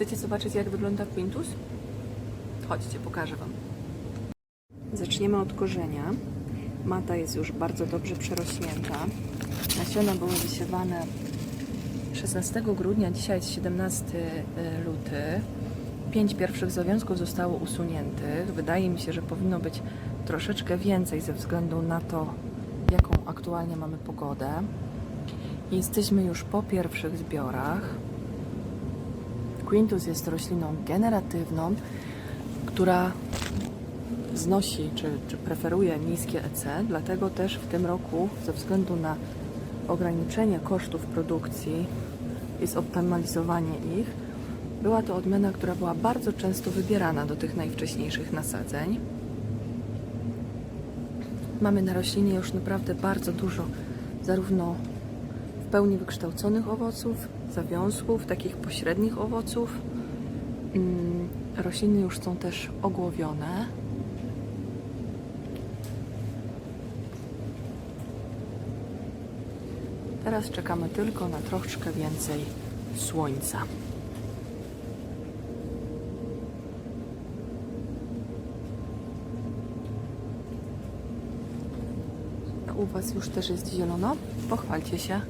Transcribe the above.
Chcecie zobaczyć, jak wygląda Quintus? Chodźcie, pokażę Wam. Zaczniemy od korzenia. Mata jest już bardzo dobrze przerośnięta. Nasiona były wysiewane 16 grudnia, dzisiaj jest 17 luty. Pięć pierwszych zawiązków zostało usuniętych. Wydaje mi się, że powinno być troszeczkę więcej ze względu na to, jaką aktualnie mamy pogodę. Jesteśmy już po pierwszych zbiorach. Quintus jest rośliną generatywną, która znosi czy, czy preferuje niskie EC, dlatego też w tym roku ze względu na ograniczenie kosztów produkcji i zoptymalizowanie ich, była to odmiana, która była bardzo często wybierana do tych najwcześniejszych nasadzeń. Mamy na roślinie już naprawdę bardzo dużo zarówno pełni wykształconych owoców, zawiązków, takich pośrednich owoców. Mm, Rośliny już są też ogłowione. Teraz czekamy tylko na troszeczkę więcej słońca. U Was już też jest zielono? Pochwalcie się.